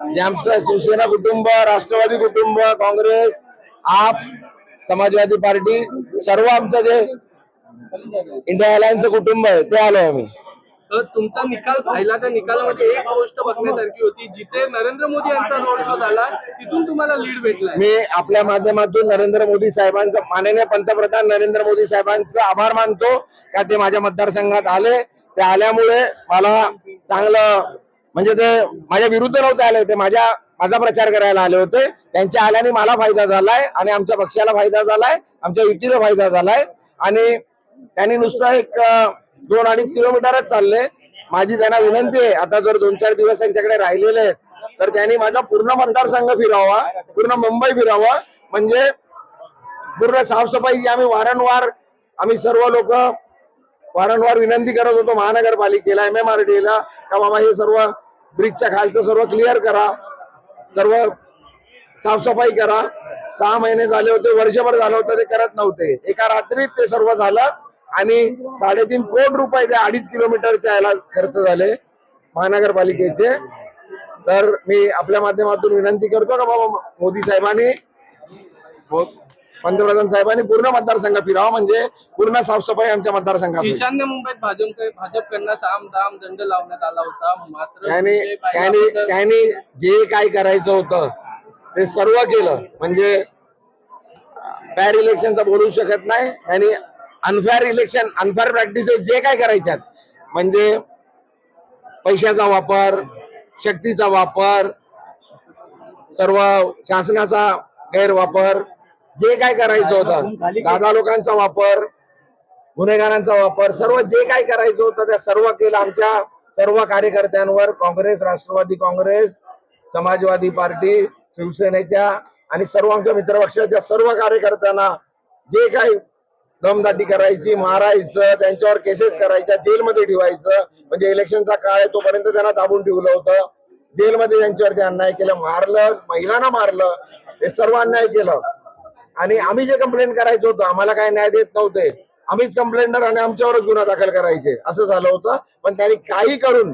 जे आमचं शिवसेना कुटुंब राष्ट्रवादी कुटुंब काँग्रेस आप समाजवादी पार्टी सर्व आमचं जे इंडिया अलायन्सचं कुटुंब आहे ते आलोय आम्ही. तर तुमचा निकाल पाहिला त्या निकालामध्ये एक गोष्ट बघण्यासारखी होती जिथे नरेंद्र मोदी यांचा रोड शो झाला तिथून तुम्हाला लीड भेटलाय. मी आपल्या माध्यमातून नरेंद्र मोदी साहेबांचा माननीय पंतप्रधान नरेंद्र मोदी साहेबांचा आभार मानतो का ते माझ्या मतदारसंघात आले. ते आल्यामुळे मला चांगलं म्हणजे ते माझ्या विरुद्ध नव्हते आले होते. माझ्या माझा प्रचार करायला आले होते. त्यांच्या आल्याने मला फायदा झालाय आणि आमच्या पक्षाला फायदा झालाय आमच्या युतीला फायदा झालाय. आणि त्यांनी नुसतं एक दोन अडीच किलोमीटरच चालले. माझी त्यांना विनंती आहे आता जर दोन चार दिवस त्यांच्याकडे राहिलेले आहेत तर त्यांनी माझा पूर्ण मतदारसंघ फिरावा पूर्ण मुंबई फिरावा. म्हणजे पूर्ण साफसफाई आम्ही वारंवार आम्ही सर्व लोक वारंवार विनंती करत होतो महानगरपालिकेला एम एम आर ला का बाबा हे सर्व ब्रिजच्या खालचं सर्व क्लिअर करा. सर्व साफसफाई करा. सहा महिने झाले होते वर्षभर झालं होतं ते करत नव्हते. एका रात्रीत ते सर्व झालं आणि साडेतीन कोटी रुपये त्या अडीच किलोमीटरच्या याला खर्च झाले महानगरपालिकेचे. तर मी आपल्या माध्यमातून विनंती करतो का बाबा मोदी साहेबांनी? पंतप्रधान साहेबांनी पूर्ण मतदारसंघ फिरावा म्हणजे पूर्ण साफसफाई आमच्या मतदारसंघात. ईशान्य मुंबईत भाजप भाजपकडनं साम दाम दंड लावण्यात आला होता. मात्र त्यांनी त्यांनी तर- त्यांनी जे काय करायचं होतं ते सर्व केलं. म्हणजे फेअर इलेक्शनचं बोलू शकत नाही. त्यांनी अनफेअर इलेक्शन अनफेअर प्रॅक्टिसेस जे काय करायच्यात म्हणजे पैशाचा वापर शक्तीचा वापर सर्व शासनाचा गैरवापर जे काय करायचं होतं दादा लोकांचा वापर गुन्हेगारांचा वापर सर्व जे काय करायचं होतं त्या सर्व केलं आमच्या सर्व कार्यकर्त्यांवर काँग्रेस राष्ट्रवादी काँग्रेस समाजवादी पार्टी शिवसेनेच्या आणि सर्व आमच्या मित्रपक्षाच्या सर्व कार्यकर्त्यांना जे काही दमदाटी करायची मारायचं त्यांच्यावर केसेस करायच्या जेलमध्ये ठेवायचं म्हणजे इलेक्शनचा काळ आहे तोपर्यंत त्यांना दाबून ठेवलं होतं. जेलमध्ये त्यांच्यावरती अन्याय केलं मारलं महिलांना मारलं हे सर्व अन्याय केलं. आणि आम्ही जे कंप्लेंट करायचं होतं आम्हाला काय न्याय देत नव्हते. आम्हीच कंप्लेंटर आणि आमच्यावरच गुन्हा दाखल करायचे. असं झालं होतं. पण त्यांनी काही करून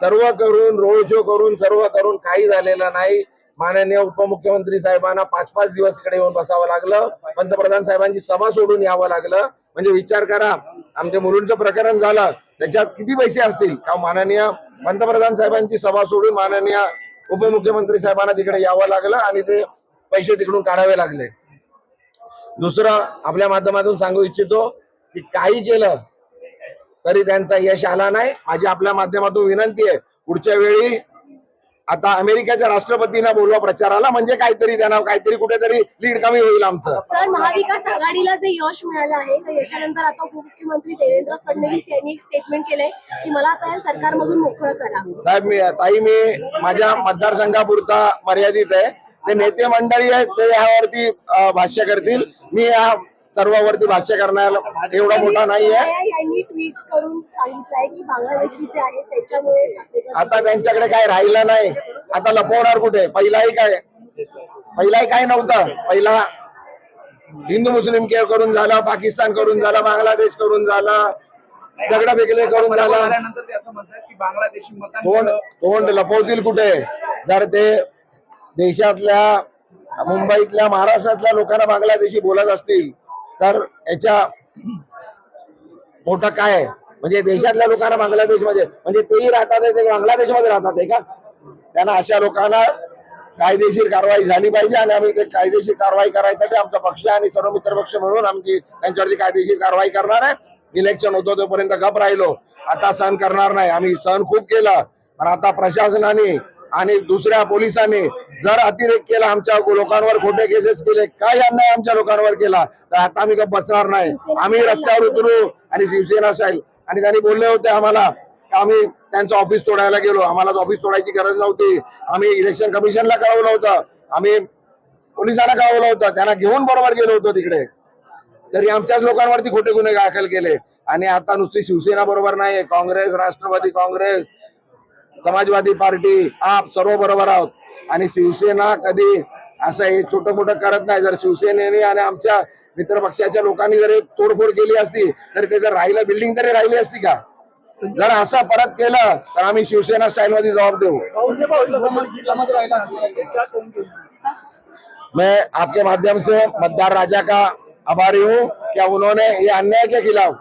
सर्व करून रोड शो करून सर्व करून काही झालेलं नाही. माननीय उपमुख्यमंत्री साहेबांना पाच पाच दिवस इकडे येऊन बसावं लागलं. पंतप्रधान साहेबांची सभा सोडून यावं लागलं. म्हणजे विचार करा. आमच्या मुलींचं प्रकरण झालं. त्याच्यात किती पैसे असतील? का माननीय पंतप्रधान साहेबांची सभा सोडून माननीय उपमुख्यमंत्री साहेबांना तिकडे यावं लागलं आणि ते पैसे तिकडून काढावे लागले? दुसरं आपल्या माध्यमातून सांगू इच्छितो की काही केलं तरी त्यांचा यश आला नाही. माझी आपल्या माध्यमातून विनंती आहे पुढच्या वेळी आता अमेरिकेच्या राष्ट्रपतींना बोलवा प्रचाराला म्हणजे काहीतरी त्यांना काहीतरी कुठेतरी लीड कमी होईल आमचं. तर महाविकास आघाडीला जे यश मिळालं आहे त्या यशानंतर आता उपमुख्यमंत्री देवेंद्र फडणवीस यांनी एक स्टेटमेंट केलंय की मला आता या सरकारमधून मोकळं करा. साहेब मी ताई मी माझ्या मतदारसंघापुरता मर्यादित आहे. ते नेते मंडळी आहेत ते यावरती भाष्य करतील. मी या सर्वावरती भाष्य करण्याला एवढा मोठा नाही आहे. दया यांनी ट्विट करून सांगितलंय की बांगलादेशी जे आहेत त्याच्यामुळे ठाकरेंना- आता त्यांच्याकडे काय राहिलं नाही. आता लपवणार कुठे? पहिलाही काय? पहिलाही काय नव्हतं. पहिला हिंदू मुस्लिम के करून झाला पाकिस्तान करून झाला बांगलादेश करून झाला दगडा फेकले करून झाला. तोंड लपवतील कुठे? जर ते देशातल्या मुंबईतल्या महाराष्ट्रातल्या लोकांना बांगलादेशी बोलत असतील तर याच्या मोठं काय आहे? म्हणजे देशातल्या लोकांना बांगलादेशमध्ये म्हणजे तेही राहतात ते बांगलादेशमध्ये राहतात आहे का? त्यांना अशा लोकांना कायदेशीर कारवाई झाली पाहिजे आणि आम्ही ते कायदेशीर कारवाई करायसाठी आमचा पक्ष आणि सर्व मित्र पक्ष मिळून आमची त्यांच्यावरती कायदेशीर कारवाई करणार आहे. इलेक्शन होतो तोपर्यंत गप राहिलो. आता सहन करणार नाही. आम्ही सहन खूप केलं. पण आता प्रशासनाने आणि दुसऱ्या पोलिसांनी जर अतिरेक केला आमच्या लोकांवर खोटे केसेस केले काय अन्याय आमच्या लोकांवर केला तर आता आम्ही का बसणार नाही. आम्ही रस्त्यावर उतरू आणि शिवसेना असेल आणि त्यांनी बोलले होते आम्हाला आम्ही त्यांचं ऑफिस तोडायला गेलो. आम्हाला ऑफिस तोडायची गरज नव्हती. आम्ही इलेक्शन कमिशनला कळवलं होतं. आम्ही पोलिसांना कळवलं होतं. त्यांना घेऊन बरोबर गेलो होतो तिकडे. तरी आमच्याच लोकांवरती खोटे गुन्हे दाखल केले. आणि आता नुसती शिवसेना बरोबर नाही काँग्रेस राष्ट्रवादी काँग्रेस समाजवादी पार्टी आप सर्व बरोबर आहोत. आणि शिवसेना कधी असं हे छोट मोठं करत नाही. जर शिवसेनेने आणि आमच्या मित्र पक्षाच्या लोकांनी जर तोडफोड केली असती तर ते जर राहिलं बिल्डिंग तरी राहिली असती का? जर असं परत केलं तर आम्ही शिवसेना स्टाईल मध्ये जबाब देऊ. मैं आपके माध्यम से मतदार राजा का आभारी हूँ क्या उन्होंने ये अन्याय के खिलाफ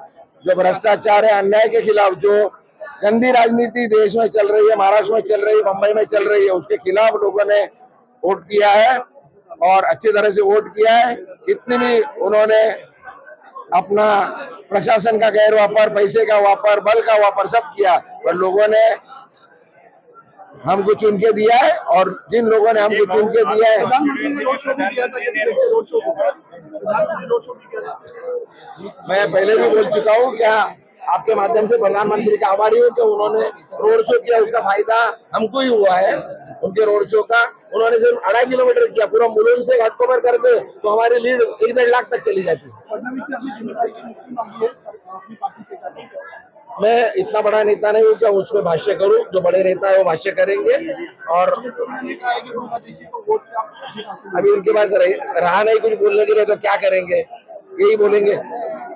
जो भ्रष्टाचार है अन्याय के खिलाफ जो गंदी राजनीति देश में चल रही है महाराष्ट्र में चल रही है मुंबई में चल रही है उसके खिलाफ लोगों ने वोट किया है और अच्छी तरह से वोट किया है। इतनी भी उन्होंने अपना प्रशासन का गैर वापर पैसे का वापर बल का वापर सब किया पर लोगों ने हमको चुन के दिया है और जिन लोगों ने हमको चुन के दिया है मैं पहले भी बोल चुका हूँ क्या आपके माध्यम से प्रधानमंत्री का आभारी हूँ कि उन्होंने रोड शो किया, उसका फ़ायदा हमको ही हुआ है, उनके रोड शो का। उन्होंने सिर्फ़ अढ़ाई किलोमीटर किया, पूरा मुलुंड से घाटकोपर करते तो हमारी लीड एक डेढ़ लाख तक चली जाती। मैं इतना बड़ा नेता नहीं हूँ क्या उसमें भाष्य करूँ, जो बड़े नेता है वो भाष्य करेंगे, और अभी उनके पास रहा नहीं, कुछ बोलने के लिए तो क्या करेंगे? यही बोलेंगे।